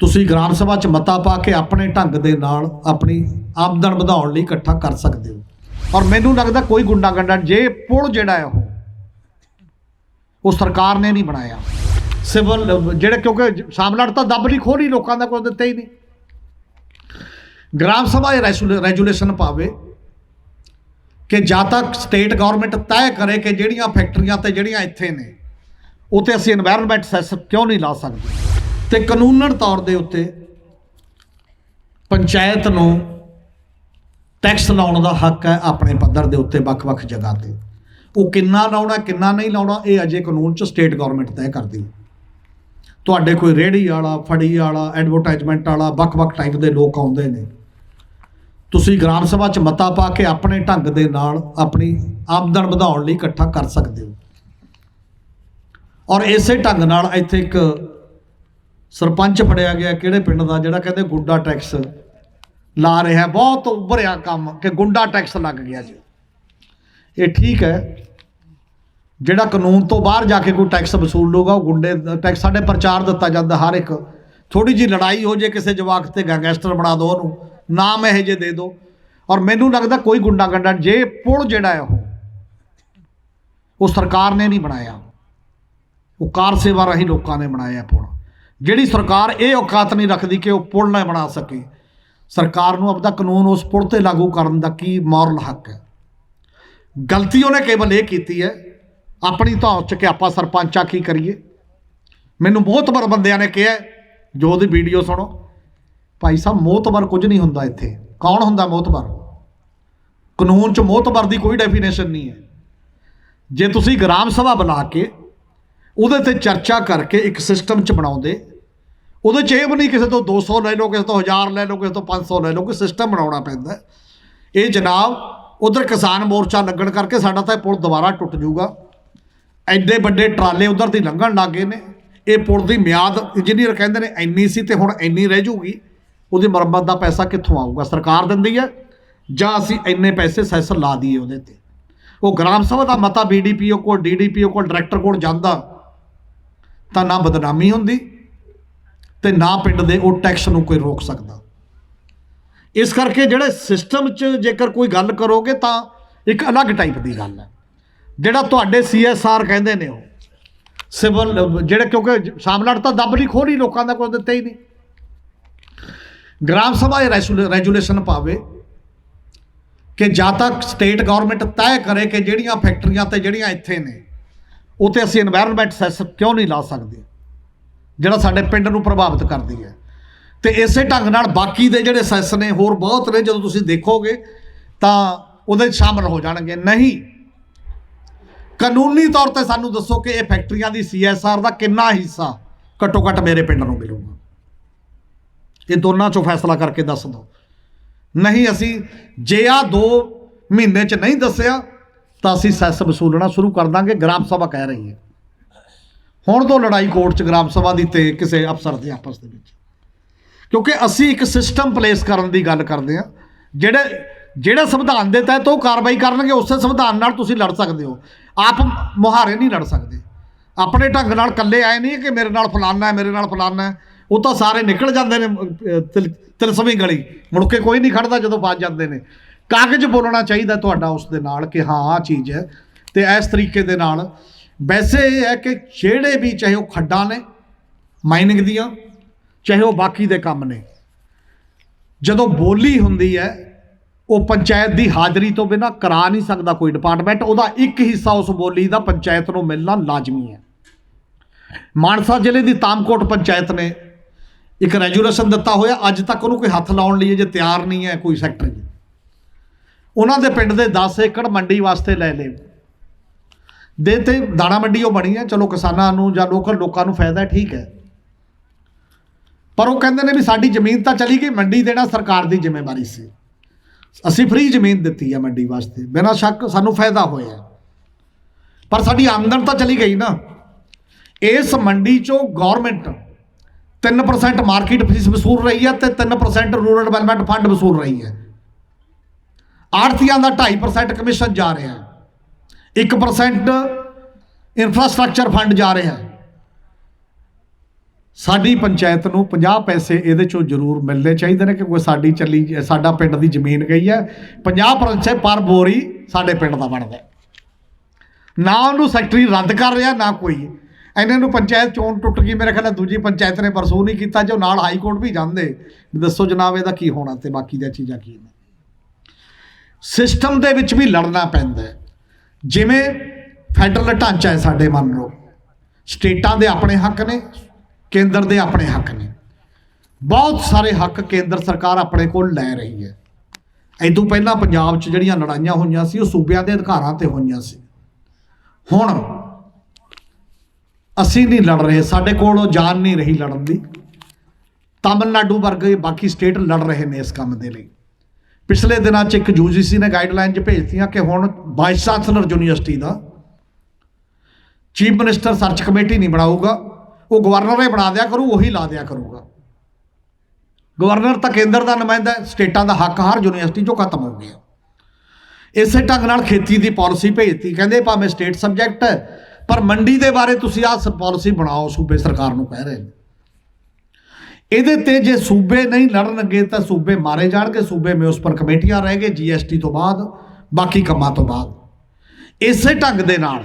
ਤੁਸੀਂ ਗ੍ਰਾਮ ਸਭਾ 'ਚ ਮਤਾ ਪਾ ਕੇ ਆਪਣੇ ਢੰਗ ਦੇ ਨਾਲ ਆਪਣੀ ਆਮਦਨ ਵਧਾਉਣ ਲਈ ਇਕੱਠਾ ਕਰ ਸਕਦੇ ਹੋ। ਔਰ ਮੈਨੂੰ ਲੱਗਦਾ ਕੋਈ ਗੁੰਡਾ ਗੰਡਾ ਜੇ ਪੁਲ ਜਿਹੜਾ ਹੈ ਉਹ ਉਹ ਸਰਕਾਰ ਨੇ ਨਹੀਂ ਬਣਾਇਆ। ਸਿਵਲ, ਜਿਹੜੇ ਕਿਉਂਕਿ ਸਾਮਲਾਟ ਤਾਂ ਦੱਬ ਨਹੀਂ ਖੋਲੀ ਲੋਕਾਂ ਦਾ, ਕੋਈ ਦਿੱਤਾ ਹੀ ਨਹੀਂ। ਗ੍ਰਾਮ ਸਭਾ ਇਹ ਰੈਜੂਲੇਸ਼ਨ ਪਾਵੇ ਕਿ ਜਾਂ ਤੱਕ ਸਟੇਟ ਗਵਰਨਮੈਂਟ ਤੈਅ ਕਰੇ ਕਿ ਜਿਹੜੀਆਂ ਫੈਕਟਰੀਆਂ ਤੇ ਜਿਹੜੀਆਂ ਇੱਥੇ ਨੇ ਉਤੇ ਅਸੀਂ এনवायरमेंट ਸੈਸ ਕਿਉਂ ਨਹੀਂ ਲਾ ਸਕਦੇ? ਤੇ ਕਾਨੂੰਨਨ ਤੌਰ ਦੇ ਉੱਤੇ ਪੰਚਾਇਤ ਨੂੰ ਟੈਕਸ ਲਾਉਣ ਦਾ ਹੱਕ ਹੈ ਆਪਣੇ ਪੱਧਰ ਦੇ ਉੱਤੇ ਵੱਖ-ਵੱਖ ਜਗ੍ਹਾ ਤੇ। ਉਹ ਕਿੰਨਾ ਲਾਉਣਾ, ਕਿੰਨਾ ਨਹੀਂ ਲਾਉਣਾ, ਇਹ ਅਜੇ ਕਾਨੂੰਨ 'ਚ ਸਟੇਟ ਗਵਰਨਮੈਂਟ ਤੈਅ ਕਰਦੀ। ਹੈ ਤੁਹਾਡੇ ਕੋਈ ਰੇਹੜੀ ਵਾਲਾ, ਫੜੀ ਵਾਲਾ ਐਡਵਰਟਾਈਜ਼ਮੈਂਟ ਵਾਲਾ, ਵੱਖ-ਵੱਖ ਟਾਈਪ ਦੇ ਲੋਕ ਆਉਂਦੇ ਨੇ। ਤੁਸੀਂ ਗ੍ਰਾਮ ਸਭਾ 'ਚ ਮਤਾ ਪਾ ਕੇ ਆਪਣੇ ਢੰਗ ਦੇ ਨਾਲ ਆਪਣੀ ਆਮਦਨ ਵਧਾਉਣ ਲਈ ਇਕੱਠਾ ਕਰ ਸਕਦੇ ਹੋ। ਔਰ ਇਸੇ ਢੰਗ ਨਾਲ ਇੱਥੇ ਇੱਕ ਸਰਪੰਚ ਫੜਿਆ ਗਿਆ ਕਿਹੜੇ ਪਿੰਡ ਦਾ, ਜਿਹੜਾ ਕਹਿੰਦੇ ਗੁੰਡਾ ਟੈਕਸ ਲਾ ਰਿਹਾ, ਬਹੁਤ ਉੱਭਰਿਆ ਕੰਮ ਕਿ ਗੁੰਡਾ ਟੈਕਸ ਲੱਗ ਗਿਆ ਜੀ। ਇਹ ਠੀਕ ਹੈ, ਜਿਹੜਾ ਕਾਨੂੰਨ ਤੋਂ ਬਾਹਰ ਜਾ ਕੇ ਕੋਈ ਟੈਕਸ ਵਸੂਲ ਲੂਗਾ ਉਹ ਗੁੰਡੇ ਟੈਕਸ ਸਾਡੇ ਪ੍ਰਚਾਰ ਦਿੱਤਾ ਜਾਂਦਾ ਹਰ ਇੱਕ। ਥੋੜੀ ਜੀ ਲੜਾਈ ਹੋ ਜੇ ਕਿਸੇ ਜਵਾਕ ਤੇ ਗੈਂਗਸਟਰ ਬਣਾ ਦਿਓ ਉਹਨੂੰ, ਨਾਮ ਇਹੋ ਜਿਹੇ ਦੇ ਦਿਓ ਔਰ ਮੈਨੂੰ ਲੱਗਦਾ ਕੋਈ ਗੁੰਡਾ ਗੰਡਾ, ਜੇ ਪੁਲ ਜਿਹੜਾ ਹੈ ਉਹ ਉਹ ਸਰਕਾਰ ਨੇ ਨਹੀਂ ਬਣਾਇਆ। ਉਹ ਕਾਰ ਸੇਵਾ ਰਾਹੀਂ ਲੋਕਾਂ ਨੇ ਬਣਾਇਆ ਪੁਲ। ਜਿਹੜੀ ਸਰਕਾਰ ਇਹ ਔਕਾਤ ਨਹੀਂ ਰੱਖਦੀ ਕਿ ਉਹ ਪੁਲ ਨਾ ਬਣਾ ਸਕੇ, ਸਰਕਾਰ ਨੂੰ ਆਪਦਾ ਕਾਨੂੰਨ ਉਸ ਪੁਲ ਤੇ ਲਾਗੂ ਕਰਨ ਦਾ ਕੀ ਮੋਰਲ ਹੱਕ ਹੈ? ਗਲਤੀ ਉਹਨੇ ਕੇਵਲ ਇਹ ਕੀਤੀ ਹੈ, ਆਪਣੀ ਧੌਣ ਚ ਕਿ ਆਪਾਂ ਸਰਪੰਚਾ ਕੀ ਕਰੀਏ? ਮੈਨੂੰ ਮੋਹਤਬਰ ਬੰਦਿਆਂ ਨੇ ਕਿਹਾ, ਜੋ ਉਹਦੀ ਵੀਡੀਓ ਸੁਣੋ, ਭਾਈ ਸਾਹਿਬ ਮੋਹਤਬਰ ਕੁਝ ਨਹੀਂ ਹੁੰਦਾ ਇੱਥੇ। ਕੌਣ ਹੁੰਦਾ ਮੋਹਤਬਰ? ਕਾਨੂੰਨ ਚ ਮੋਤਬਰ ਦੀ ਕੋਈ ਡੈਫੀਨੇਸ਼ਨ ਨਹੀਂ ਹੈ। ਜੇ ਤੁਸੀਂ ਗ੍ਰਾਮ ਸਭਾ ਬੁਲਾ ਕੇ ਉਹਦੇ ਤੇ ਚਰਚਾ ਕਰਕੇ ਇੱਕ ਸਿਸਟਮ ਚ ਬਣਾਉਂਦੇ। ਉਹਦੇ ਚ ਇਹ ਵੀ ਨਹੀਂ ਕਿਸੇ ਤੋਂ 200 ਲੈ ਲਓ, ਕਿਸੇ ਤੋਂ 1000 ਲੈ ਲਓ, ਕਿਸੇ ਤੋਂ 500 ਲੈ ਲਓ, ਕੋਈ ਸਿਸਟਮ ਬਣਾਉਣਾ ਪੈਂਦਾ। ਇਹ ਜਨਾਬ, ਉਧਰ ਕਿਸਾਨ ਮੋਰਚਾ ਲੱਗਣ ਕਰਕੇ ਸਾਡਾ ਤਾਂ ਇਹ ਪੁਲ ਦੁਬਾਰਾ ਟੁੱਟ ਜਾਊਗਾ। ਐਡੇ ਵੱਡੇ ਟਰਾਲੇ ਉਧਰ ਦੀ ਲੰਘਣ ਲੱਗੇ ਨੇ। ਇਹ ਪੁਲ ਦੀ ਮਿਆਦ ਇੰਜੀਨੀਅਰ ਕਹਿੰਦੇ ਨੇ ਇੰਨੀ ਸੀ ਤੇ ਹੁਣ ਇੰਨੀ ਰਹਿ ਜੂਗੀ ਉਹਦੀ ਮੁਰੰਮਤ ਦਾ ਪੈਸਾ ਕਿੱਥੋਂ ਆਊਗਾ? ਸਰਕਾਰ ਦਿੰਦੀ ਹੈ ਜਾਂ ਅਸੀਂ ਇੰਨੇ ਪੈਸੇ ਸੈਸ ਲਾ ਦਈਏ ਉਹਦੇ ਤੇ? ਉਹ ਗ੍ਰਾਮ ਸਭਾ ਦਾ ਮਤਾ ਬੀਡੀਪੀਓ ਕੋਲ ਡੀਡੀਪੀਓ ਕੋਲ ਡਾਇਰੈਕਟਰ ਕੋਲ ਜਾਂਦਾ। ਤਾਂ ਨਾ ਬਦਨਾਮੀ ਹੁੰਦੀ ਤੇ ਨਾ ਪਿੰਡ ਦੇ ਉਹ ਟੈਕਸ ਨੂੰ ਕੋਈ ਰੋਕ ਸਕਦਾ। ਇਸ ਕਰਕੇ ਜਿਹੜੇ ਸਿਸਟਮ 'ਚ ਜੇਕਰ ਕੋਈ ਗੱਲ ਕਰੋਗੇ ਤਾਂ ਇੱਕ ਅਲੱਗ ਟਾਈਪ ਦੀ ਗੱਲ ਹੈ। ਜਿਹੜਾ ਤੁਹਾਡੇ ਸੀਐਸਆਰ ਕਹਿੰਦੇ ਨੇ ਉਹ, ਸਿਵਲ, ਜਿਹੜੇ ਕਿਉਂਕਿ ਸਾਮਲਾਟ ਤਾਂ ਦੱਬ ਨਹੀਂ ਖੋਲੀ ਲੋਕਾਂ ਦਾ ਕੋਈ ਦਿੱਤਾ ਹੀ ਨਹੀਂ। ਗ੍ਰਾਮ ਸਭਾ ਇਹ ਰੈਸੂਲ- ਰੈਜੂਲੇਸ਼ਨ ਪਾਵੇ ਕਿ ਜਾਂ ਤੱਕ ਸਟੇਟ ਗਵਰਨਮੈਂਟ ਤੈਅ ਕਰੇ ਕਿ ਜਿਹੜੀਆਂ ਫੈਕਟਰੀਆਂ ਤੇ ਜਿਹੜੀਆਂ ਇੱਥੇ ਨੇ ਉਤੇ ਅਸੀਂ এনवायरमेंट ਸੈਂਸਰ ਕਿਉਂ ਨਹੀਂ ਲਾ ਸਕਦੇ? ਜਿਹੜਾ ਸਾਡੇ ਪਿੰਡ ਨੂੰ ਪ੍ਰਭਾਵਿਤ ਕਰਦੀ ਹੈ। ਤੇ ਇਸੇ ਢੰਗ ਨਾਲ ਬਾਕੀ ਦੇ ਜਿਹੜੇ ਸੈਂਸ ਨੇ, ਹੋਰ ਬਹੁਤ ਨੇ, ਜਦੋਂ ਤੁਸੀਂ ਦੇਖੋਗੇ, ਤਾਂ ਉਹਦੇ ਸ਼ਾਮਲ ਹੋ ਜਾਣਗੇ। ਨਹੀਂ। ਕਾਨੂੰਨੀ ਤੌਰ ਤੇ ਸਾਨੂੰ ਦੱਸੋ ਕਿ ਇਹ ਫੈਕਟਰੀਆਂ ਦੀ ਸੀਐਸਆਰ ਦਾ ਕਿੰਨਾ ਹਿੱਸਾ ਘੱਟੋ ਘੱਟ ਮੇਰੇ ਪਿੰਡ ਨੂੰ ਮਿਲੂਗਾ। ਇਹ ਦੋਨਾਂ ਚੋਂ ਫੈਸਲਾ ਕਰਕੇ ਦੱਸ ਦਿਓ। ਨਹੀਂ, ਅਸੀਂ ਜੇ ਆ ਦੋ ਮਹੀਨੇ ਚ ਨਹੀਂ ਦੱਸਿਆ ਤਾਂ ਅਸੀਂ ਸੈਸ ਵਸੂਲਣਾ ਸ਼ੁਰੂ ਕਰ ਦਾਂਗੇ, ਗ੍ਰਾਮ ਸਭਾ ਕਹਿ ਰਹੀ ਹੈ। ਹੁਣ ਤੋਂ ਲੜਾਈ ਕੋਰਟ ਚ ਗ੍ਰਾਮ ਸਭਾ ਦੀ ਤੇ ਕਿਸੇ ਅਫਸਰ ਦੇ ਆਪਸ ਦੇ ਵਿੱਚ। ਕਿਉਂਕਿ ਅਸੀਂ ਇੱਕ ਸਿਸਟਮ ਪਲੇਸ ਕਰਨ ਦੀ ਗੱਲ ਕਰਦੇ ਹਾਂ, ਜਿਹੜੇ ਜਿਹੜਾ ਸੰਵਿਧਾਨ ਦੇ ਤਹਿਤ ਉਹ ਕਾਰਵਾਈ ਕਰਨਗੇ, ਉਸੇ ਸੰਵਿਧਾਨ ਨਾਲ ਤੁਸੀਂ ਲੜ ਸਕਦੇ ਹੋ। ਆਪ ਮੁਹਾਰੇ ਨਹੀਂ ਲੜ ਸਕਦੇ। ਆਪਣੇ ਢੰਗ ਨਾਲ ਇਕੱਲੇ ਆਏ ਨਹੀਂ ਕਿ ਮੇਰੇ ਨਾਲ ਫਲਾਨਾ ਮੇਰੇ ਨਾਲ ਫਲਾਨਾ ਉਹ ਤਾਂ ਸਾਰੇ ਨਿਕਲ ਜਾਂਦੇ ਨੇ ਤਿਲ- ਤਿਲਸਵੀਂ ਗਲੀ। ਮੁੜ ਕੇ ਕੋਈ ਨਹੀਂ ਖੜਦਾ ਜਦੋਂ ਫਸ ਜਾਂਦੇ ਨੇ। ਕਾਗਜ਼ ਬੋਲਣਾ ਚਾਹੀਦਾ ਤੁਹਾਡਾ ਉਸ ਦੇ ਨਾਲ ਕਿ ਹਾਂ ਆ ਚੀਜ਼ ਹੈ। ਤੇ ਇਸ ਤਰੀਕੇ ਦੇ ਨਾਲ ਵੈਸੇ ਇਹ ਹੈ ਕਿ ਜਿਹੜੇ ਵੀ ਚਾਹੇ ਉਹ ਖੱਡਾਂ ਨੇ, ਮਾਈਨਿੰਗ ਦੀਆਂ, ਚਾਹੇ ਉਹ ਬਾਕੀ ਦੇ ਕੰਮ ਨੇ, ਜਦੋਂ ਬੋਲੀ ਹੁੰਦੀ ਹੈ, ਉਹ ਪੰਚਾਇਤ ਦੀ ਹਾਜ਼ਰੀ ਤੋਂ ਬਿਨਾਂ ਕਰਾ ਨਹੀਂ ਸਕਦਾ ਕੋਈ ਡਿਪਾਰਟਮੈਂਟ ਉਹਦਾ ਇੱਕ ਹਿੱਸਾ ਉਸ ਬੋਲੀ ਦਾ ਪੰਚਾਇਤ ਨੂੰ ਮਿਲਣਾ ਲਾਜ਼ਮੀ ਹੈ। ਮਾਨਸਾ ਜ਼ਿਲ੍ਹੇ ਦੀ ਤਾਮਕੋਟ ਪੰਚਾਇਤ ਨੇ ਇੱਕ ਰੈਜੂਲੇਸ਼ਨ ਦਿੱਤਾ ਹੋਇਆ, ਅੱਜ ਤੱਕ ਉਹਨੂੰ ਕੋਈ ਹੱਥ ਲਾਉਣ ਲਈ ਜੇ ਤਿਆਰ ਨਹੀਂ ਹੈ ਕੋਈ ਸੈਕਟਰੀ। ਉਹਨਾਂ ਦੇ ਪਿੰਡ ਦੇ 10 ਏਕੜ ਮੰਡੀ ਵਾਸਤੇ ਲੈ ਲਏ। ਦੇ ਤੇ ਦਾਣਾ ਮੰਡੀ ਉਹ ਬਣੀ ਹੈ, ਚਲੋ ਕਿਸਾਨਾਂ ਨੂੰ ਜਾਂ ਲੋਕਲ ਲੋਕਾਂ ਨੂੰ ਫਾਇਦਾ ਠੀਕ ਹੈ। ਪਰ ਉਹ ਕਹਿੰਦੇ ਨੇ ਵੀ ਸਾਡੀ ਜ਼ਮੀਨ ਤਾਂ ਚਲੀ ਗਈ, ਮੰਡੀ ਦੇਣਾ ਸਰਕਾਰ ਦੀ ਜ਼ਿੰਮੇਵਾਰੀ ਸੀ। ਅਸੀਂ ਫ੍ਰੀ ਜ਼ਮੀਨ ਦਿੱਤੀ ਹੈ ਮੰਡੀ ਵਾਸਤੇ, ਬਿਨਾਂ ਸ਼ੱਕ ਸਾਨੂੰ ਫਾਇਦਾ ਹੋਇਆ ਪਰ ਸਾਡੀ ਆਮਦਨ ਤਾਂ ਚਲੀ ਗਈ ਨਾ। ਇਸ ਮੰਡੀ ਚੋਂ ਗਵਰਨਮੈਂਟ 3% ਮਾਰਕੀਟ ਫੀਸ ਵਸੂਲ ਰਹੀ ਹੈ ਤੇ 3% ਰੂਰਲ ਡਿਵੈਲਪਮੈਂਟ ਫੰਡ ਵਸੂਲ ਰਹੀ ਹੈ। ਆੜਤੀਆਂ ਦਾ 2.5% ਕਮਿਸ਼ਨ ਜਾ ਰਿਹਾ ਹੈ। 1% ਇਨਫਰਾਸਟ੍ਰਕਚਰ ਫੰਡ ਜਾ ਰਿਹਾ ਹੈ। ਸਾਡੀ ਪੰਚਾਇਤ ਨੂੰ 50 ਪੈਸੇ ਇਹਦੇ ਚੋਂ ਜ਼ਰੂਰ ਮਿਲਣੇ ਚਾਹੀਦੇ ਨੇ ਕਿਉਂਕਿ ਸਾਡੀ ਚੱਲੀ, ਸਾਡਾ ਪਿੰਡ ਦੀ ਜ਼ਮੀਨ ਗਈ ਹੈ। 50 ਪੈਸੇ ਪਰ ਬੋਰੀ ਸਾਡੇ ਪਿੰਡ ਦਾ ਬਣਦਾ ਨਾ ਉਹਨੂੰ ਸੈਕਟਰੀ ਰੱਦ ਕਰ ਰਿਹਾ, ਨਾ ਕੋਈ। ਇਹਨਾਂ ਨੂੰ ਪੰਚਾਇਤ ਚੋਣ ਟੁੱਟ ਗਈ। ਮੇਰੇ ਖਿਆਲ ਦੂਜੀ ਪੰਚਾਇਤ ਨੇ ਪਰਸੂ ਨਹੀਂ ਕੀਤਾ, ਜੋ ਨਾਲ ਹਾਈ ਕੋਰਟ ਵੀ ਜਾਂਦੇ। ਦੱਸੋ ਜਨਾਬ ਇਹਦਾ ਕੀ ਹੋਣਾ ਤੇ ਬਾਕੀ ਦੀਆਂ ਚੀਜ਼ਾਂ ਕੀ ਨੇ। ਸਿਸਟਮ ਦੇ ਵਿੱਚ ਵੀ ਲੜਨਾ ਪੈਂਦਾ ਹੈ। ਜਿਵੇਂ ਫੈਡਰਲ ਢਾਂਚਾ ਹੈ ਸਾਡੇ ਮੰਨ ਲਓ ਸਟੇਟਾਂ ਦੇ ਆਪਣੇ ਹੱਕ ਨੇ, ਕੇਂਦਰ ਦੇ ਆਪਣੇ ਹੱਕ ਨੇ। ਬਹੁਤ ਸਾਰੇ ਹੱਕ ਕੇਂਦਰ ਸਰਕਾਰ ਆਪਣੇ ਕੋਲ ਲੈ ਰਹੀ ਹੈ। ਐਦੋਂ ਪਹਿਲਾਂ ਪੰਜਾਬ 'ਚ ਜਿਹੜੀਆਂ ਲੜਾਈਆਂ ਹੋਈਆਂ ਸੀ, ਉਹ ਸੂਬਿਆਂ ਦੇ ਅਧਿਕਾਰਾਂ ਤੇ ਹੋਈਆਂ ਸੀ। ਹੁਣ ਅਸੀਂ ਨਹੀਂ ਲੜ ਰਹੇ, ਸਾਡੇ ਕੋਲ ਉਹ ਜਾਨ ਨਹੀਂ ਰਹੀ ਲੜਨ ਦੀ। ਤਾਮਿਲਨਾਡੂ ਵਰਗੇ ਬਾਕੀ ਸਟੇਟ ਲੜ ਰਹੇ ਨੇ ਇਸ ਕੰਮ ਦੇ ਲਈ। ਪਿਛਲੇ ਦਿਨਾਂ 'ਚ ਇੱਕ ਯੂਜੀਸੀ ਨੇ ਗਾਈਡਲਾਈਨ 'ਚ ਭੇਜਤੀਆਂ ਕਿ ਹੁਣ ਵਾਈਸ ਚਾਂਸਲਰ ਯੂਨੀਵਰਸਿਟੀ ਦਾ ਚੀਫ ਮਿਨਿਸਟਰ ਸਰਚ ਕਮੇਟੀ ਨਹੀਂ ਬਣਾਊਗਾ, ਉਹ ਗਵਰਨਰ ਹੀ ਬਣਾ ਦਿਆ ਕਰੂ, ਉਹੀ ਲਾ ਦਿਆ ਕਰੂਗਾ। ਗਵਰਨਰ ਤਾਂ ਕੇਂਦਰ ਦਾ ਨੁਮਾਇੰਦਾ ਹੈ, ਸਟੇਟਾਂ ਦਾ ਹੱਕ ਹਰ ਯੂਨੀਵਰਸਿਟੀ 'ਚੋਂ ਖਤਮ ਹੋ ਗਿਆ। ਇਸੇ ਢੰਗ ਨਾਲ ਖੇਤੀ ਦੀ ਪਾਲਿਸੀ ਭੇਜਤੀ, ਕਹਿੰਦੇ ਭਾਵੇਂ ਸਟੇਟ ਸਬਜੈਕਟ ਹੈ, ਪਰ ਮੰਡੀ ਦੇ ਬਾਰੇ ਤੁਸੀਂ ਆਹ ਪਾਲਿਸੀ ਬਣਾਓ, ਸੂਬੇ ਸਰਕਾਰ ਨੂੰ ਕਹਿ ਰਹੇ ਨੇ। ਇਹਦੇ ਤੇ ਜੇ ਸੂਬੇ ਨਹੀਂ ਲੜਨਗੇ ਤਾਂ ਸੂਬੇ ਮਾਰੇ ਜਾਣਗੇ, ਸੂਬੇ ਮਿਊਨਿਸਪਲ ਕਮੇਟੀਆਂ ਰਹਿਗੇ ਜੀਐਸਟੀ ਤੋਂ ਬਾਅਦ, ਬਾਕੀ ਕੰਮਾਂ ਤੋਂ ਬਾਅਦ। ਇਸੇ ਢੰਗ ਦੇ ਨਾਲ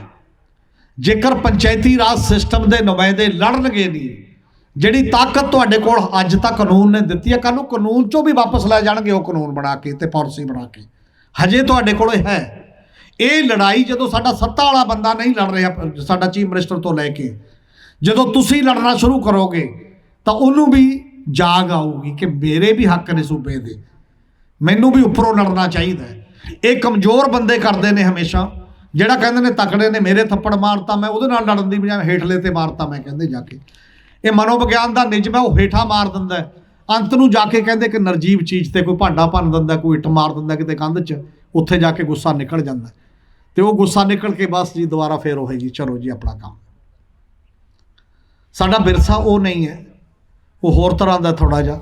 ਜੇਕਰ ਪੰਚਾਇਤੀ ਰਾਜ ਸਿਸਟਮ ਦੇ ਨੁਮਾਇੰਦੇ ਲੜਨਗੇ ਨਹੀਂ, ਜਿਹੜੀ ਤਾਕਤ ਤੁਹਾਡੇ ਕੋਲ ਅੱਜ ਤੱਕ ਕਾਨੂੰਨ ਨੇ ਦਿੱਤੀ ਹੈ ਕੱਲ ਨੂੰ ਕਾਨੂੰਨ ਚੋਂ ਵੀ ਵਾਪਸ ਲੈ ਜਾਣਗੇ ਉਹ ਕਾਨੂੰਨ ਬਣਾ ਕੇ ਤੇ ਪਾਲਿਸੀ ਬਣਾ ਕੇ। ਹਜੇ ਤੁਹਾਡੇ ਕੋਲ ਹੈ। ਇਹ ਲੜਾਈ ਜਦੋਂ ਸਾਡਾ ਸੱਤਾ ਵਾਲਾ ਬੰਦਾ ਨਹੀਂ ਲੜ ਰਿਹਾ, ਸਾਡਾ ਚੀਫ ਮਿਨਿਸਟਰ ਤੋਂ ਲੈ ਕੇ, ਜਦੋਂ ਤੁਸੀਂ ਲੜਨਾ ਸ਼ੁਰੂ ਕਰੋਗੇ ਤਾਂ ਉਹਨੂੰ ਵੀ ਜਾਗ ਆਊਗੀ ਕਿ ਮੇਰੇ ਵੀ ਹੱਕ ਨੇ ਸੂਬੇ ਦੇ। ਮੈਨੂੰ ਵੀ ਉੱਪਰੋਂ ਲੜਨਾ ਚਾਹੀਦਾ ਇਹ ਕਮਜ਼ੋਰ ਬੰਦੇ ਕਰਦੇ ਨੇ ਹਮੇਸ਼ਾ। ਜਿਹੜਾ ਕਹਿੰਦੇ ਨੇ ਤਕੜੇ ਨੇ, ਮੇਰੇ ਥੱਪੜ ਮਾਰਤਾ, ਮੈਂ ਉਹਦੇ ਨਾਲ ਲੜਨ ਦੀ ਬਜਾਏ ਹੇਠਲੇ ਤੇ ਮਾਰਤਾ, ਮੈਂ ਕਹਿੰਦੇ ਜਾ ਕੇ। ਇਹ ਮਨੋਵਿਗਿਆਨ ਦਾ ਨਿਯਮ ਹੈ ਉਹ ਹੇਠਾਂ ਮਾਰ ਦਿੰਦਾ ਅੰਤ ਨੂੰ ਜਾ ਕੇ ਕਹਿੰਦੇ ਕਿ ਨਰਜੀਵ ਚੀਜ਼ ਤੇ ਕੋਈ ਭਾਂਡਾ ਭੰਨ ਦਿੰਦਾ, ਕੋਈ ਇੱਟ ਮਾਰ ਦਿੰਦਾ ਕਿਤੇ ਕੰਧ 'ਚ, ਉੱਥੇ ਜਾ ਕੇ ਗੁੱਸਾ ਨਿਕਲ ਜਾਂਦਾ ਹੈ। ਤੇ ਉਹ ਗੁੱਸਾ ਨਿਕਲ ਕੇ ਬਸ ਜੀ ਦੁਬਾਰਾ ਫੇਰ ਉਹ ਹੈ ਜੀ, ਚਲੋ ਜੀ ਆਪਣਾ ਕੰਮ। ਸਾਡਾ ਵਿਰਸਾ ਉਹ ਨਹੀਂ ਹੈ। ਉਹ ਹੋਰ ਤਰ੍ਹਾਂ ਦਾ ਥੋੜਾ ਜਿਹਾ।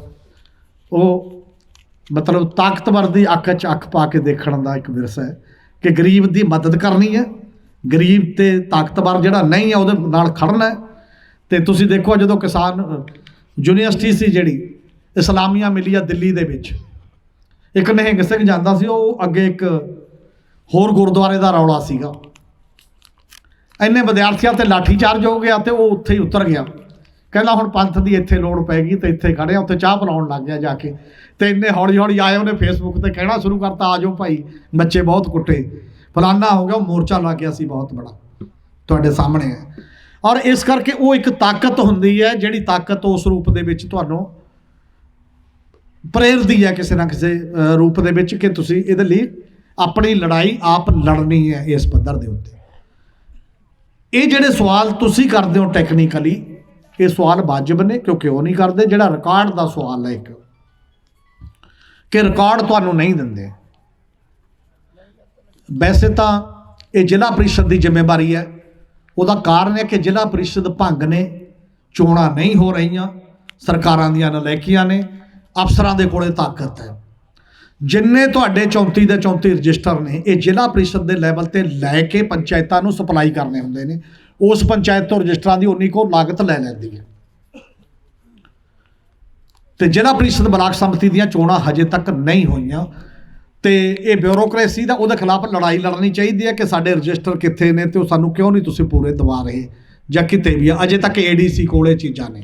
ਉਹ ਮਤਲਬ ਤਾਕਤਵਰ ਦੀ ਅੱਖ 'ਚ ਅੱਖ ਪਾ ਕੇ ਦੇਖਣ ਦਾ ਇੱਕ ਵਿਰਸਾ ਹੈ ਕਿ ਗਰੀਬ ਦੀ ਮਦਦ ਕਰਨੀ ਹੈ। ਗਰੀਬ ਤੇ ਤਾਕਤਵਰ ਜਿਹੜਾ ਨਹੀਂ ਹੈ, ਉਹਦੇ ਨਾਲ ਖੜਨਾ ਹੈ। ਤੇ ਤੁਸੀਂ ਦੇਖੋ ਜਦੋਂ ਕਿਸਾਨ, ਯੂਨੀਵਰਸਿਟੀ ਸੀ ਜਿਹੜੀ, ਇਸਲਾਮੀਆ ਮਿਲੀਆ ਦਿੱਲੀ ਦੇ ਵਿੱਚ। ਇੱਕ ਨਹਿੰਗ ਸਿੰਘ ਜਾਂਦਾ ਸੀ, ਉਹ ਅੱਗੇ ਇੱਕ ਹੋਰ ਗੁਰਦੁਆਰੇ ਦਾ ਰੌਲਾ ਸੀਗਾ। ਇੰਨੇ ਵਿਦਿਆਰਥੀਆਂ ਤੇ ਲਾਠੀ ਚਾਰਜ ਹੋ ਗਿਆ ਤੇ ਉਹ ਉੱਥੇ ਹੀ ਉਤਰ ਗਿਆ। ਕਹਿੰਦਾ ਹੁਣ ਪੰਥ ਦੀ ਇੱਥੇ ਲੋੜ ਪੈ ਗਈ ਤੇ ਇੱਥੇ ਖੜਿਆ ਉੱਥੇ ਚਾਹ ਬਣਾਉਣ ਲੱਗ ਗਿਆ ਜਾ ਕੇ। ਤੇ ਇੰਨੇ ਹੌਲੀ ਹੌਲੀ ਆਏ ਉਹਨੇ ਫੇਸਬੁੱਕ ਤੇ ਕਹਿਣਾ ਸ਼ੁਰੂ ਕਰਤਾ ਆਜੋ ਭਾਈ, ਬੱਚੇ ਬਹੁਤ ਕੁੱਟੇ। ਫਲਾਨਾ ਹੋ ਗਿਆ, ਉਹ ਮੋਰਚਾ ਲੱਗ ਗਿਆ ਸੀ ਬਹੁਤ ਬੜਾ, ਤੁਹਾਡੇ ਸਾਹਮਣੇ ਹੈ ਔਰ ਇਸ ਕਰਕੇ ਉਹ ਇੱਕ ਤਾਕਤ ਹੁੰਦੀ ਹੈ, ਜਿਹੜੀ ਤਾਕਤ ਉਸ ਰੂਪ ਦੇ ਵਿੱਚ ਤੁਹਾਨੂੰ ਪ੍ਰੇਰਦੀ ਹੈ ਕਿਸੇ ਨਾ ਕਿਸੇ ਰੂਪ ਦੇ ਵਿੱਚ ਕਿ ਤੁਸੀਂ ਇਹਦੇ ਲਈ ਆਪਣੀ ਲੜਾਈ ਆਪ ਲੜਨੀ ਹੈ ਇਸ ਪੱਧਰ ਦੇ ਉੱਤੇ। ਇਹ ਜਿਹੜੇ ਸਵਾਲ ਤੁਸੀਂ ਕਰਦੇ ਹੋ ਟੈਕਨੀਕਲੀ ਇਹ ਸਵਾਲ ਵਾਜਬ ਨੇ ਕਿਉਂਕਿ ਉਹ ਨਹੀਂ ਕਰਦੇ, ਜਿਹੜਾ ਰਿਕਾਰਡ ਦਾ ਸਵਾਲ ਹੈ ਇੱਕ, ਕਿ ਰਿਕਾਰਡ ਤੁਹਾਨੂੰ ਨਹੀਂ ਦਿੰਦੇ। ਵੈਸੇ ਤਾਂ ਇਹ ਜ਼ਿਲ੍ਹਾ ਪ੍ਰੀਸ਼ਦ ਦੀ ਜ਼ਿੰਮੇਵਾਰੀ ਹੈ। ਉਹਦਾ ਕਾਰਨ ਹੈ ਕਿ ਜ਼ਿਲ੍ਹਾ ਪ੍ਰੀਸ਼ਦ ਭੰਗ ਨੇ, ਚੋਣਾਂ ਨਹੀਂ ਹੋ ਰਹੀਆਂ, ਸਰਕਾਰਾਂ ਦੀਆਂ ਨਲੈਕੀਆਂ ਨੇ, ਅਫਸਰਾਂ ਦੇ ਕੋਲੇ ਤਾਕਤ ਹੈ। ਜਿੰਨੇ ਤੁਹਾਡੇ 34 ਦੇ 34 ਰਜਿਸਟਰ ਨੇ, ਇਹ ਜ਼ਿਲ੍ਹਾ ਪ੍ਰੀਸ਼ਦ ਦੇ ਲੈਵਲ ਤੇ ਲੈ ਕੇ ਪੰਚਾਇਤਾਂ ਨੂੰ ਸਪਲਾਈ ਕਰਨੇ ਹੁੰਦੇ ਨੇ। ਉਸ ਪੰਚਾਇਤ ਤੋਂ ਰਜਿਸਟਰਾਂ ਦੀ ਉਨੀ ਕੋ ਲਾਗਤ ਲੈ ਲੈਂਦੀ ਹੈ। ਤੇ ਜ਼ਿਲ੍ਹਾ ਪ੍ਰੀਸ਼ਦ ਬਲਾਕ ਸੰਮਤੀ ਦੀਆਂ ਚੋਣਾਂ ਹਜੇ ਤੱਕ ਨਹੀਂ ਹੋਈਆਂ, ਤੇ ਇਹ ਬਿਊਰੋਕ੍ਰੇਸੀ ਦਾ ਉਹਦੇ ਖਿਲਾਫ ਲੜਾਈ ਲੜਨੀ ਚਾਹੀਦੀ ਹੈ ਕਿ ਸਾਡੇ ਰਜਿਸਟਰ ਕਿੱਥੇ ਨੇ ਤੇ ਉਹ ਸਾਨੂੰ ਕਿਉਂ ਨਹੀਂ ਤੁਸੀਂ ਪੂਰੇ ਦਵਾ ਰਹੇ ਜਾਂ ਕਿਤੇ ਵੀ ਆ। ਅਜੇ ਤੱਕ ਏਡੀਸੀ ਕੋਲੇ ਚੀਜ਼ਾਂ ਨੇ।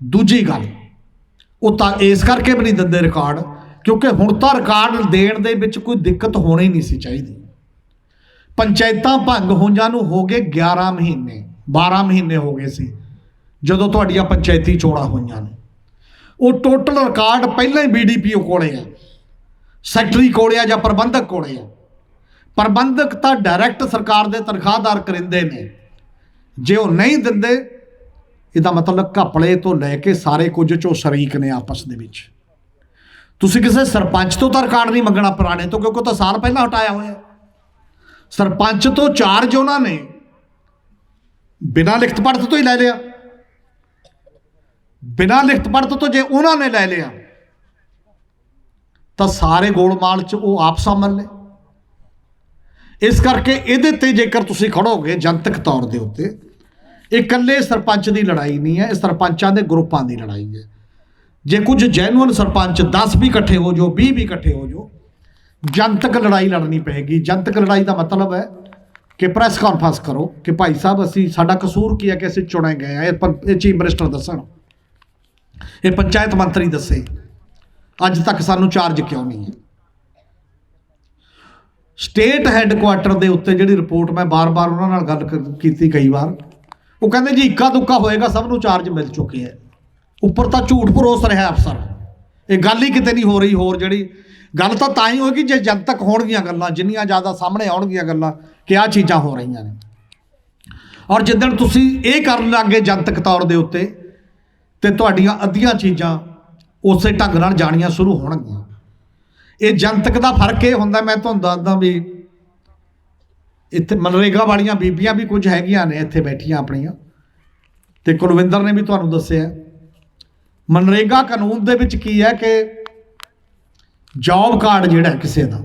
ਦੂਜੀ ਗੱਲ, ਉਹ ਤਾਂ ਇਸ ਕਰਕੇ ਵੀ ਨਹੀਂ ਦਿੰਦੇ ਰਿਕਾਰਡ, ਕਿਉਂਕਿ ਹੁਣ ਤਾਂ ਰਿਕਾਰਡ ਦੇਣ ਦੇ ਵਿੱਚ ਕੋਈ ਦਿੱਕਤ ਹੋਣੀ ਨਹੀਂ ਸੀ ਚਾਹੀਦੀ। ਪੰਚਾਇਤਾਂ ਭੰਗ ਹੋਈਆਂ ਨੂੰ ਹੋ ਗਏ 11 ਮਹੀਨੇ 12 ਮਹੀਨੇ ਹੋ ਗਏ ਸੀ, ਜਦੋਂ ਤੁਹਾਡੀਆਂ ਪੰਚਾਇਤੀ ਚੋਣਾਂ ਹੋਈਆਂ ਨੇ। ਉਹ ਟੋਟਲ ਰਿਕਾਰਡ ਪਹਿਲਾਂ ਹੀ ਬੀਡੀਪੀਓ ਕੋਲੇ ਆ। ਸੈਕਟਰੀ ਕੋਲੇ ਆ ਜਾਂ ਪ੍ਰਬੰਧਕ ਕੋਲੇ ਆ। ਪ੍ਰਬੰਧਕ ਤਾਂ ਡਾਇਰੈਕਟ ਸਰਕਾਰ ਦੇ ਤਨਖਾਹਦਾਰ ਕਰਿੰਦੇ ਨੇ। ਜੇ ਉਹ ਨਹੀਂ ਦਿੰਦੇ, ਇਹਦਾ ਮਤਲਬ ਘਪਲੇ ਤੋਂ ਲੈ ਕੇ ਸਾਰੇ ਕੁਝ ਚੋਂ ਸ਼ਰੀਕ ਨੇ ਆਪਸ ਦੇ ਵਿੱਚ। ਤੁਸੀਂ ਕਿਸੇ ਸਰਪੰਚ ਤੋਂ ਤਾਂ ਰਿਕਾਰਡ ਨਹੀਂ ਮੰਗਣਾ ਪੁਰਾਣੇ ਤੋਂ, ਕਿਉਂਕਿ ਉਹ ਤਾਂ ਸਾਲ ਪਹਿਲਾਂ ਹਟਾਇਆ ਹੋਇਆ। ਸਰਪੰਚ ਤੋਂ ਚਾਰਜ ਉਹਨਾਂ ਨੇ, ਬਿਨਾਂ ਲਿਖਤ ਪੜਤ ਤੋਂ ਹੀ ਲੈ ਲਿਆ। ਬਿਨਾਂ ਲਿਖਤ ਪੜਤ ਤੋਂ ਜੇ ਉਹਨਾਂ ਨੇ ਲੈ ਲਿਆ, ਤਾਂ ਸਾਰੇ ਗੋਲਮਾਲ ਚ ਉਹ ਆਪ ਸ਼ਾਮਲ ਨੇ ਇਸ ਕਰਕੇ ਇਹਦੇ ਤੇ ਜੇਕਰ ਤੁਸੀਂ ਖੜੋਗੇ ਜਨਤਕ ਤੌਰ ਦੇ ਉੱਤੇ, ਇਹ ਇਕੱਲੇ ਸਰਪੰਚ ਦੀ ਲੜਾਈ ਨਹੀਂ ਹੈ, ਇਹ ਸਰਪੰਚਾਂ ਦੇ ਗਰੁੱਪਾਂ ਦੀ ਲੜਾਈ ਹੈ। ਜੇ ਕੁਝ ਜੈਨੂਅਨ ਸਰਪੰਚ 10 ਵੀ ਇਕੱਠੇ ਹੋ ਜਾਓ 20 ਵੀ ਇਕੱਠੇ ਹੋ ਜਾਓ ਜਨਤਕ ਲੜਾਈ ਲੜਨੀ ਪਏਗੀ। ਜਨਤਕ ਲੜਾਈ ਦਾ ਮਤਲਬ ਹੈ ਕਿ ਪ੍ਰੈਸ ਕਾਨਫਰੰਸ ਕਰੋ ਕਿ ਭਾਈ ਸਾਹਿਬ, ਅਸੀਂ ਸਾਡਾ ਕਸੂਰ ਕੀ ਹੈ ਕਿ ਅਸੀਂ ਚੁਣੇ ਗਏ ਆ ਇਹ ਪੰ- ਇਹ ਚੀਫ ਮਿਨਿਸਟਰ ਦੱਸਣ। ਇਹ ਪੰਚਾਇਤ ਮੰਤਰੀ ਦੱਸੇ। ਅੱਜ ਤੱਕ ਸਾਨੂੰ ਚਾਰਜ ਕਿਉਂ ਨਹੀਂ ਹੈ? ਸਟੇਟ ਹੈੱਡਕੁਆਟਰ ਦੇ ਉੱਤੇ ਜਿਹੜੀ ਰਿਪੋਰਟ ਮੈਂ ਬਾਰ-ਬਾਰ ਉਹਨਾਂ ਨਾਲ ਗੱਲ ਕੀਤੀ ਕਈ ਵਾਰ, ਉਹ ਕਹਿੰਦੇ ਜੀ ਇੱਕਾ ਦੁੱਕਾ ਹੋਏਗਾ, ਸਭ ਨੂੰ ਚਾਰਜ ਮਿਲ ਚੁੱਕੇ ਹੈ। ਉੱਪਰ ਤਾਂ ਝੂਠ ਪਰੋਸ ਰਿਹਾ ਅਫਸਰ। ਇਹ ਗੱਲ ਹੀ ਕਿਤੇ ਨਹੀਂ ਹੋ ਰਹੀ, ਹੋਰ ਜਿਹੜੀ ਗੱਲ ਤਾਂ ਤਾਂ ਹੀ ਹੋਏਗੀ ਜੇ ਜਨਤਕ ਹੋਣਗੀਆਂ ਗੱਲਾਂ, ਜਿੰਨੀਆਂ ਜ਼ਿਆਦਾ ਸਾਹਮਣੇ ਆਉਣਗੀਆਂ ਗੱਲਾਂ ਕਿ ਆਹ ਚੀਜ਼ਾਂ ਹੋ ਰਹੀਆਂ ਨੇ। ਔਰ ਜਿੱਦਣ ਤੁਸੀਂ ਇਹ ਕਰਨ ਲੱਗੇ ਜਨਤਕ ਤੌਰ ਦੇ ਉੱਤੇ, ਤੇ ਤੁਹਾਡੀਆਂ ਅੱਧੀਆਂ ਚੀਜ਼ਾਂ ਉਸੇ ਢੰਗ ਨਾਲ ਜਾਣੀਆਂ ਸ਼ੁਰੂ ਹੋਣਗੀਆਂ। ਇਹ ਜਨਤਕ ਦਾ ਫ਼ਰਕ ਇਹ ਹੁੰਦਾ, ਮੈਂ ਤੁਹਾਨੂੰ ਦੱਸਦਾ ਵੀ ਇੱਥੇ ਮਨਰੇਗਾ ਵਾਲੀਆਂ ਬੀਬੀਆਂ ਵੀ ਕੁਝ ਹੈਗੀਆਂ ਨੇ ਇੱਥੇ ਬੈਠੀਆਂ ਆਪਣੀਆਂ। ਤੇ ਕੁਲਵਿੰਦਰ ਨੇ ਵੀ ਤੁਹਾਨੂੰ ਦੱਸਿਆ, ਮਨਰੇਗਾ ਕਾਨੂੰਨ ਦੇ ਵਿੱਚ ਕੀ ਹੈ ਕਿ ਜੌਬ ਕਾਰਡ ਜਿਹੜਾ ਕਿਸੇ ਦਾ,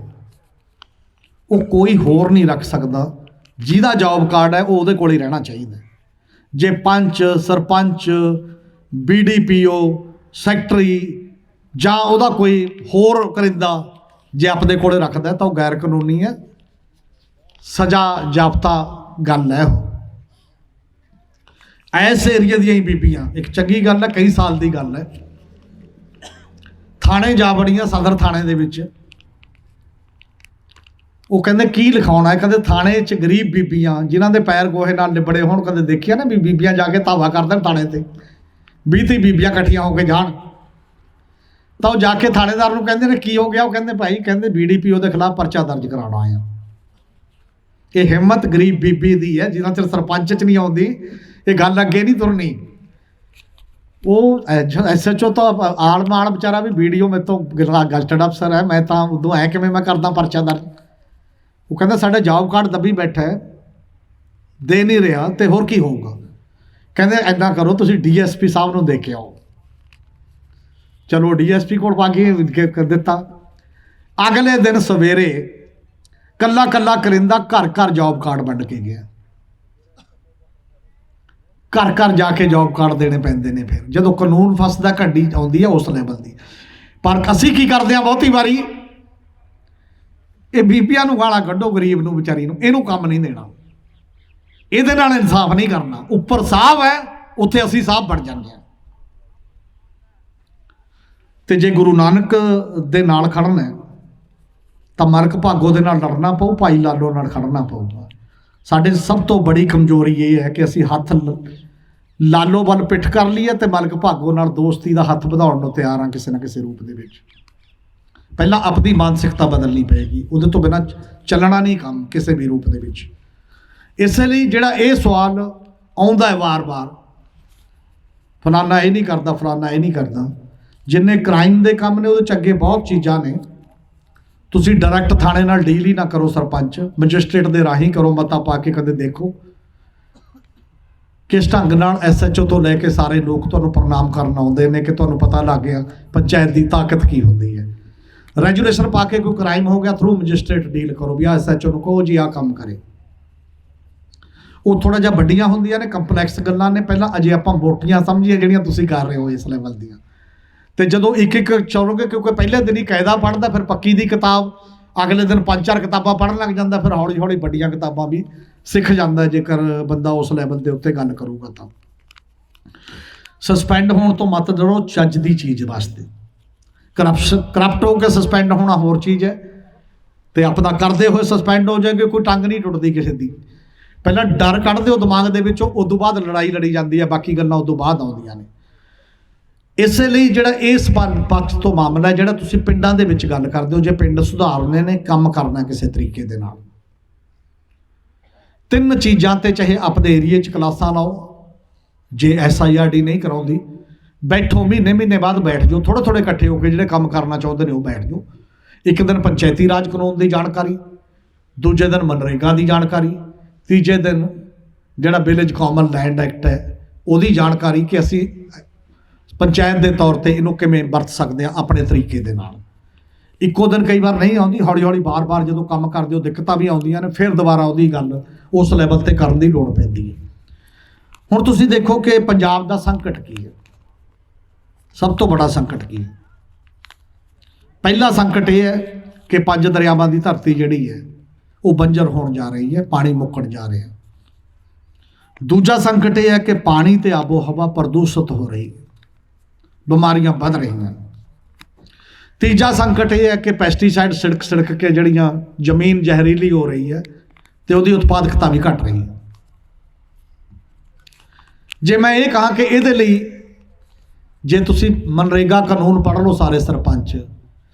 ਉਹ ਕੋਈ ਹੋਰ ਨਹੀਂ ਰੱਖ ਸਕਦਾ, ਜਿਹਦਾ ਜੌਬ ਕਾਰਡ ਹੈ, ਉਹ ਉਹਦੇ ਕੋਲ ਹੀ ਰਹਿਣਾ ਚਾਹੀਦਾ ਜੇ ਪੰਚ, ਸਰਪੰਚ ਬੀਡੀਪੀਓ ਸੈਕਟਰੀ ਜਾਂ ਉਹਦਾ ਕੋਈ ਹੋਰ ਕਰਿੰਦਾ ਜੇ ਆਪਦੇ ਕੋਲੇ ਰੱਖਦਾ ਤਾਂ ਉਹ ਗੈਰ ਕਾਨੂੰਨੀ ਹੈ, ਸਜ਼ਾ ਜਾਪਤਾ ਗੱਲ ਹੈ ਉਹ। ਐਸ ਏਰੀਆ ਦੀਆਂ ਹੀ ਬੀਬੀਆਂ, ਇੱਕ ਚੰਗੀ ਗੱਲ ਹੈ, ਕਈ ਸਾਲ ਦੀ ਗੱਲ ਹੈ। ਥਾਣੇ ਜਾ ਵੜੀਆਂ ਸਦਰ ਥਾਣੇ ਦੇ ਵਿੱਚ। ਉਹ ਕਹਿੰਦੇ, ਕੀ ਲਿਖਾਉਣਾ ਹੈ? ਕਹਿੰਦੇ, ਥਾਣੇ 'ਚ ਗਰੀਬ ਬੀਬੀਆਂ, ਜਿਨ੍ਹਾਂ ਦੇ ਪੈਰ ਗੋਹੇ ਨਾਲ ਲਿਬੜੇ ਹੋਣ ਕਦੇ ਦੇਖਿਆ ਨਾ ਵੀ ਬੀਬੀਆਂ ਜਾ ਕੇ ਧਾਵਾ ਕਰਦੇ ਥਾਣੇ ਤੇ। 20 ਤੀਹ ਬੀਬੀਆਂ ਇਕੱਠੀਆਂ ਹੋ ਕੇ ਜਾਣ। ਤਾਂ ਉਹ ਜਾ ਕੇ ਥਾਣੇਦਾਰ ਨੂੰ ਕਹਿੰਦੇ ਨੇ, ਕੀ ਹੋ ਗਿਆ? ਉਹ ਕਹਿੰਦੇ, ਭਾਈ, ਕਹਿੰਦੇ ਬੀਡੀਪੀਓ ਦੇ ਖਿਲਾਫ ਪਰਚਾ ਦਰਜ ਕਰਾਉਣਾ ਆ। ਇਹ ਹਿੰਮਤ ਗਰੀਬ ਬੀਬੀ ਦੀ ਹੈ ਜਿਨ੍ਹਾਂ ਚਿਰ ਸਰਪੰਚ ਚ ਨਹੀਂ ਆਉਂਦੀ, ਇਹ ਗੱਲ ਅੱਗੇ ਨਹੀਂ ਤੁਰਨੀ। ਉਹ ਐਸਐਚਓ ਤਾਂ ਆਲ ਮਾਲ ਵਿਚਾਰਾ ਵੀ ਵੀਡੀਓ ਮੇਰੇ ਤੋਂ ਗਲਟਡ ਅਫਸਰ ਹੈ। ਮੈਂ ਤਾਂ ਉਦੋਂ ਐ ਕਿਵੇਂ ਮੈਂ ਕਰਦਾ ਪਰਚਾ ਦਰਜ? ਉਹ ਕਹਿੰਦਾ, ਸਾਡਾ ਜੌਬ ਕਾਰਡ ਦੱਬੀ ਬੈਠਾ ਹੈ। ਦੇ ਨਹੀਂ ਰਿਹਾ ਤੇ ਹੋਰ ਕੀ ਹੋਊਗਾ? ਕਹਿੰਦੇ ਐਦਾਂ ਕਰੋ, ਤੁਸੀਂ ਡੀਐਸਪੀ ਸਾਹਿਬ ਨੂੰ ਦੇ ਕੇ ਆਓ। ਚਲੋ ਡੀਐਸਪੀ ਕੋਲ ਪਾ ਕੇ ਕਰ ਦਿੱਤਾ। ਅਗਲੇ ਦਿਨ ਸਵੇਰੇ ਕੱਲਾ ਕੱਲਾ ਕਰਿੰਦਾ ਘਰ ਘਰ ਜੌਬ ਕਾਰਡ ਵੰਡ ਕੇ ਗਿਆ। ਘਰ ਘਰ ਜਾ ਕੇ ਜੌਬ ਕਾਰਡ ਦੇਣੇ ਪੈਂਦੇ ਨੇ ਫਿਰ। ਜਦੋਂ ਕਾਨੂੰਨ ਫਸਦਾ, ਘੱਡੀ ਆਉਂਦੀ ਹੈ, ਉਸ ਲੈਵਲ ਦੀ। ਪਰ ਅਸੀਂ ਕੀ ਕਰਦੇ ਆ ਬਹੁਤੀ ਵਾਰੀ? ਇਹ ਬੀਬੀਆਂ ਨੂੰ ਗਾਲਾਂ ਕੱਢੋ, ਗਰੀਬ ਨੂੰ, ਵਿਚਾਰੀ ਨੂੰ। ਇਹਨੂੰ ਕੰਮ ਨਹੀਂ ਦੇਣਾ। ਇਹਦੇ ਨਾਲ ਇਨਸਾਫ ਨਹੀਂ ਕਰਨਾ। ਉੱਪਰ ਸਾਹਬ ਹੈ, ਉੱਥੇ ਅਸੀਂ ਸਾਹਬ ਬਣ ਜਾਂਦੇ ਹਾਂ। ਤੇ ਜੇ ਗੁਰੂ ਨਾਨਕ ਦੇ ਨਾਲ ਖੜਨਾ ਤਾਂ ਮਰਕ ਭਾਗੋ ਦੇ ਨਾਲ ਲੜਨਾ ਪਊ, ਭਾਈ ਲਾਲੋ ਨਾਲ ਖੜਨਾ ਪਊਗਾ ਸਾਡੇ ਸਭ ਤੋਂ ਬੜੀ ਕਮਜ਼ੋਰੀ ਇਹ ਹੈ ਕਿ ਅਸੀਂ ਹੱਥ ਲ- ਲਾਲੋ ਵੱਲ ਪਿੱਠ ਕਰ ਲਈਏ ਤੇ ਮਲਕ ਭਾਗੋ ਨਾਲ ਦੋਸਤੀ ਦਾ ਹੱਥ ਵਧਾਉਣ ਨੂੰ ਤਿਆਰ ਹਾਂ ਕਿਸੇ ਨਾ ਕਿਸੇ ਰੂਪ ਦੇ ਵਿੱਚ। ਪਹਿਲਾਂ ਆਪਣੀ ਮਾਨਸਿਕਤਾ ਬਦਲਣੀ ਪਏਗੀ, ਉਹਦੇ ਤੋਂ ਬਿਨਾਂ ਚੱਲਣਾ ਨਹੀਂ ਕੰਮ ਕਿਸੇ ਵੀ ਰੂਪ ਦੇ ਵਿੱਚ। ਇਸੇ ਲਈ ਜਿਹੜਾ ਇਹ ਸਵਾਲ ਆਉਂਦਾ ਹੈ ਵਾਰ-ਵਾਰ, ਫਲਾਨਾ ਇਹ ਨਹੀਂ ਕਰਦਾ, ਫਲਾਨਾ ਇਹ ਨਹੀਂ ਕਰਦਾ। ਜਿੰਨੇ ਕ੍ਰਾਈਮ ਦੇ ਕੰਮ ਨੇ, ਉਹਦੇ ਚ ਅੱਗੇ ਬਹੁਤ ਚੀਜ਼ਾਂ ਨੇ। ਤੁਸੀਂ ਡਾਇਰੈਕਟ ਥਾਣੇ ਨਾਲ ਡੀਲ ਹੀ ਨਾ ਕਰੋ ਸਰਪੰਚ ਮੈਜਿਸਟ੍ਰੇਟ ਦੇ ਰਾਹੀਂ ਕਰੋ, ਮਤਾ ਪਾ ਕੇ ਕਦੇ ਦੇਖੋ। ਕਿਸ ਢੰਗ ਨਾਲ ਐਸਐਚਓ ਤੋਂ ਲੈ ਕੇ ਸਾਰੇ ਲੋਕ ਤੁਹਾਨੂੰ ਪ੍ਰਣਾਮ ਕਰਨ ਆਉਂਦੇ ਨੇ ਕਿ ਤੁਹਾਨੂੰ ਪਤਾ ਲੱਗ ਗਿਆ, ਪੰਚਾਇਤ ਦੀ ਤਾਕਤ ਕੀ ਹੁੰਦੀ ਹੈ। ਰੈਜੂਲੇਸ਼ਨ ਪਾ ਕੇ ਕੋਈ ਕ੍ਰਾਈਮ ਹੋ ਗਿਆ ਥਰੂ ਮੈਜਿਸਟ੍ਰੇਟ ਡੀਲ ਕਰੋ ਵੀ ਆ ਐਸਐਚਓ ਨੂੰ ਕਹੋ ਜੀ ਆ ਕੰਮ ਕਰੇ। ਉਹ ਥੋੜਾ ਜਿਹਾ ਵੱਡੀਆਂ ਹੁੰਦੀਆਂ ਨੇ ਕੰਪਲੈਕਸ ਗੱਲਾਂ ਨੇ, ਪਹਿਲਾਂ ਅਜੇ ਆਪਾਂ ਮੋਟੀਆਂ ਸਮਝੀਏ ਜਿਹੜੀਆਂ ਤੁਸੀਂ ਕਰ ਰਹੇ ਹੋ ਇਸ ਲੈਵਲ ਦੀਆਂ। ਤੇ ਜਦੋਂ ਇੱਕ ਇੱਕ ਚੌਰੋਗੇ ਕਿਉਂਕਿ ਪਹਿਲੇ ਦਿਨ ਹੀ ਕਾਇਦਾ ਪੜ੍ਹਦਾ ਫਿਰ ਪੱਕੀ ਦੀ ਕਿਤਾਬ, ਅਗਲੇ ਦਿਨ ਪੰਜ ਚਾਰ ਕਿਤਾਬਾਂ ਪੜ੍ਹਨ ਲੱਗ ਜਾਂਦਾ, ਫਿਰ ਹੌਲੀ ਹੌਲੀ ਵੱਡੀਆਂ ਕਿਤਾਬਾਂ ਵੀ ਸਿੱਖ ਜਾਂਦਾ ਜੇਕਰ ਬੰਦਾ ਉਸ ਲੈਵਲ ਦੇ ਉੱਤੇ ਗੱਲ ਕਰੂਗਾ ਤਾਂ। ਸਸਪੈਂਡ ਹੋਣ ਤੋਂ ਮਤ ਡਰੋ ਚੱਜ ਦੀ ਚੀਜ਼ ਵਾਸਤੇ। ਕਰਪਸ਼ਨ ਕਰਪਟ ਹੋ ਕੇ ਸਸਪੈਂਡ ਹੋਣਾ ਹੋਰ ਚੀਜ਼ ਹੈ। ਤੇ ਆਪਣਾ ਕਰਦੇ ਹੋਏ ਸਸਪੈਂਡ ਹੋ ਜਾਏਗੇ, ਕੋਈ ਟੰਗ ਨਹੀਂ ਟੁੱਟਦੀ ਕਿਸੇ ਦੀ। ਪਹਿਲਾਂ ਡਰ ਕੱਢ ਦਿਓ ਦਿਮਾਗ ਦੇ ਵਿੱਚੋਂ ਉਸ ਤੋਂ ਬਾਅਦ ਲੜਾਈ ਲੜੀ ਜਾਂਦੀ ਹੈ, ਬਾਕੀ ਗੱਲਾਂ ਉਸ ਤੋਂ ਬਾਅਦ ਆਉਂਦੀਆਂ ਨੇ। ਇਸੇ ਲਈ ਜਿਹੜਾ ਇਸ ਪੰ- ਪੱਖ ਤੋਂ ਮਾਮਲਾ ਜਿਹੜਾ ਤੁਸੀਂ ਪਿੰਡਾਂ ਦੇ ਵਿੱਚ ਗੱਲ ਕਰਦੇ ਹੋ, ਜੇ ਪਿੰਡ ਸੁਧਾਰਨੇ ਨੇ, ਕੰਮ ਕਰਨਾ ਕਿਸੇ ਤਰੀਕੇ ਦੇ ਨਾਲ। ਤਿੰਨ ਚੀਜ਼ਾਂ ਤੇ ਚਾਹੇ ਆਪਦੇ ਏਰੀਏ 'ਚ ਕਲਾਸਾਂ ਲਾਓ, ਜੇ ਐਸਆਈਆਰਡੀ ਨਹੀਂ ਕਰਾਉਂਦੀ, ਬੈਠੋ ਮਹੀਨੇ ਮਹੀਨੇ ਬਾਅਦ ਬੈਠ ਜਾਓ ਥੋੜੇ ਥੋੜੇ ਇਕੱਠੇ ਹੋ ਕੇ ਜਿਹੜੇ ਕੰਮ ਕਰਨਾ ਚਾਹੁੰਦੇ ਨੇ, ਉਹ ਬੈਠ ਜਾਓ। ਇੱਕ ਦਿਨ ਪੰਚਾਇਤੀ ਰਾਜ ਕਾਨੂੰਨ ਦੀ ਜਾਣਕਾਰੀ, ਦੂਜੇ ਦਿਨ ਮਨਰੇਗਾ ਦੀ ਜਾਣਕਾਰੀ, ਤੀਜੇ ਦਿਨ ਜਿਹੜਾ ਵਿਲੇਜ ਕਾਮਨ ਲੈਂਡ ਐਕਟ ਹੈ, ਉਹਦੀ ਜਾਣਕਾਰੀ ਕਿ ਅਸੀਂ ਪੰਚਾਇਤ ਦੇ ਤੌਰ ਤੇ ਇਹਨੂੰ ਕਿਵੇਂ ਵਰਤ ਸਕਦੇ ਆ ਆਪਣੇ ਤਰੀਕੇ ਦੇ ਨਾਲ। ਇੱਕੋ ਦਿਨ ਕਈ ਵਾਰ ਨਹੀਂ ਆਉਂਦੀ ਹੌਲੀ ਹੌਲੀ ਬਾਰ-ਬਾਰ ਜਦੋਂ ਕੰਮ ਕਰਦੇ ਹੋ, ਦਿੱਕਤਾਂ ਵੀ ਆਉਂਦੀਆਂ ਨੇ, ਫਿਰ ਦੁਬਾਰਾ ਉਹਦੀ ਗੱਲ ਉਸ ਲੈਵਲ ਤੇ ਕਰਨ ਦੀ ਲੋੜ ਪੈਂਦੀ ਹੈ। ਹੁਣ ਤੁਸੀਂ ਦੇਖੋ ਕਿ ਪੰਜਾਬ ਦਾ ਸੰਕਟ ਕੀ ਹੈ। ਸਭ ਤੋਂ ਵੱਡਾ ਸੰਕਟ ਕੀ ਹੈ? ਪਹਿਲਾ ਸੰਕਟ ਇਹ ਹੈ ਕਿ ਪੰਜ ਦਰਿਆਵਾਂ ਦੀ ਧਰਤੀ ਜਿਹੜੀ ਹੈ, ਉਹ ਬੰਜਰ ਹੋਣ ਜਾ ਰਹੀ ਹੈ, ਪਾਣੀ ਮੁੱਕਣ ਜਾ ਰਿਹਾ ਦੂਜਾ ਸੰਕਟ ਇਹ ਹੈ ਕਿ ਪਾਣੀ ਤੇ ਆਬੋ ਹਵਾ ਪ੍ਰਦੂਸ਼ਿਤ ਹੋ ਰਹੀ ਹੈ। ਬਿਮਾਰੀਆਂ ਵੱਧ ਰਹੀਆਂ ਤੀਜਾ ਸੰਕਟ ਇਹ ਹੈ ਕਿ ਪੈਸਟੀਸਾਈਡ ਸਿੜਕ ਸਿੜਕ ਕੇ ਜਿਹੜੀਆਂ ਜ਼ਮੀਨ ਜ਼ਹਿਰੀਲੀ ਹੋ ਰਹੀ ਹੈ ਤੇ ਉਹਦੀ ਉਤਪਾਦਕਤਾ ਵੀ ਘਟ ਰਹੀ ਹੈ। ਜੇ ਮੈਂ ਇਹ ਕਹਾਂ ਕਿ ਇਹਦੇ ਲਈ ਜੇ ਤੁਸੀਂ ਮਨਰੇਗਾ ਕਾਨੂੰਨ ਪੜ੍ਹ ਲਓ ਸਾਰੇ ਸਰਪੰਚ